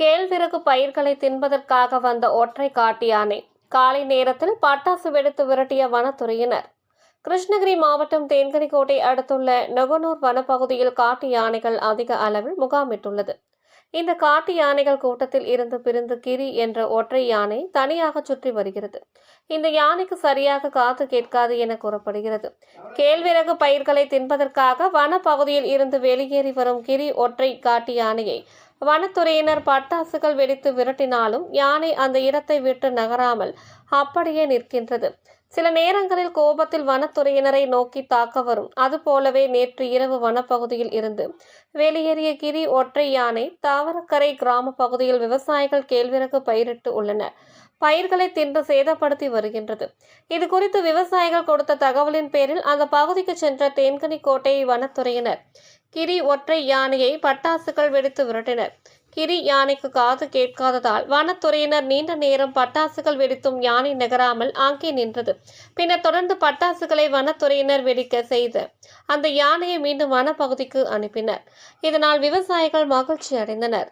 கேழ்விறகு பயிர்களை தின்பதற்காக வந்த ஒற்றை காட்டு யானை. காலை நேரத்தில் பட்டாசு வெடித்து விரட்டிய வனத்துறையினர். கிருஷ்ணகிரி மாவட்டம் தேன்கனிக்கோட்டை அடுத்துள்ள நொகனூர் வனப்பகுதியில் காட்டு யானைகள் அதிக அளவில் முகாமிட்டுள்ளது. இந்த காட்டு யானைகள் கூட்டத்தில் இருந்து பிரிந்து கிரி என்ற ஒற்றை யானை தனியாக சுற்றி வருகிறது. இந்த யானைக்கு சரியாக காத்து கேட்காது என கூறப்படுகிறது. கேழ்விறகு பயிர்களை தின்பதற்காக வனப்பகுதியில் இருந்து வெளியேறி வரும் கிரி ஒற்றை காட்டு யானையை வனத்துறையினர் பட்டாசுகள் வெடித்து விரட்டினாலும் யானை அந்த இடத்தை விட்டு நகராமல் அப்படியே நிற்கின்றது. சில நேரங்களில் கோபத்தில் வனத்துறையினரை நோக்கி தாக்க வரும். அதுபோலவே நேற்று இரவு வனப்பகுதியில் இருந்து வெளியேறிய கிரி ஒற்றை யானை தாவரக்கரை கிராம பகுதியில் விவசாயிகள் கேழ்விறகு பயிரிட்டு உள்ளனர் பயிர்களை தின்று சேதப்படுத்தி வருகின்றது. இது குறித்து விவசாயிகள் கொடுத்த தகவலின் பேரில் அந்த பகுதிக்கு சென்ற தேன்கனி கோட்டை வனத்துறையினர் கிரி ஒற்றை யானையை பட்டாசுகள் வெடித்து விரட்டினர். கிரி யானைக்கு காது கேட்காததால் வனத்துறையினர் நீண்ட நேரம் பட்டாசுகள் வெடித்தும் யானை நகராமல் அங்கே நின்றது. பின்னர் தொடர்ந்து பட்டாசுகளை வனத்துறையினர் வெடிக்க செய்து அந்த யானையை மீண்டும் வனப்பகுதிக்கு அனுப்பினர். இதனால் விவசாயிகள் மகிழ்ச்சி அடைந்தனர்